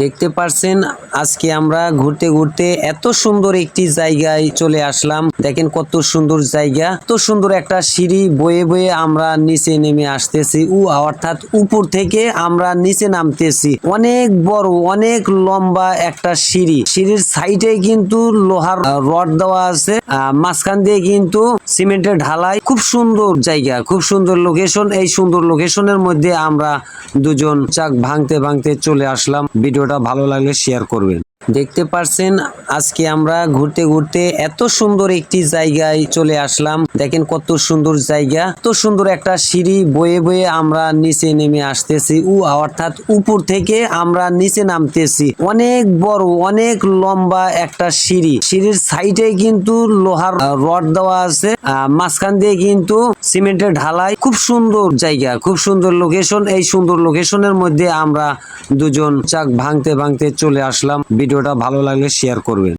দেখতে পারছেন, আজকে আমরা ঘুরতে ঘুরতে এত সুন্দর একটি জায়গায় চলে আসলাম। দেখেন কত সুন্দর জায়গা, এত সুন্দর একটা সিঁড়ি বয়ে বয়ে আমরা নিচে নেমে আসতেছি। উ, অর্থাৎ উপর থেকে আমরা নিচে নামতেছি। অনেক বড়, অনেক লম্বা একটা সিঁড়ি। সিঁড়ির সাইডে কিন্তু লোহার রড দেওয়া আছে মাঝখান দিয়ে কিন্তু সিমেন্টের ঢালাই। খুব সুন্দর জায়গা, খুব সুন্দর লোকেশন। এই সুন্দর লোকেশনের মধ্যে আমরা দুজন চাক ভাঙতে ভাঙতে চলে আসলাম। ভিডিওটা ভালো লাগলে শেয়ার করবেন। দেখতে পারছেন, আজকে আমরা ঘুরতে ঘুরতে এত সুন্দর একটি জায়গায় চলে আসলাম। দেখেন কত সুন্দর জায়গা এত সুন্দর একটা সিঁড়ি, বয়ে বয়ে আমরা নিচে নেমে আসতেছি। উ, অর্থাৎ উপর থেকে আমরা নিচে নামতেছি। অনেক বড়, অনেক লম্বা একটা সিঁড়ি। সিঁড়ির সাইডে কিন্তু লোহার রড দেওয়া আছে। মাঝখান দিয়ে কিন্তু সিমেন্টের ঢালাই। খুব সুন্দর জায়গা, খুব সুন্দর লোকেশন এই সুন্দর লোকেশনের মধ্যে আমরা দুজন চাক ভাঙতে ভাঙতে চলে আসলাম। ভিডিওটা ভালো লাগলে শেয়ার করবেন।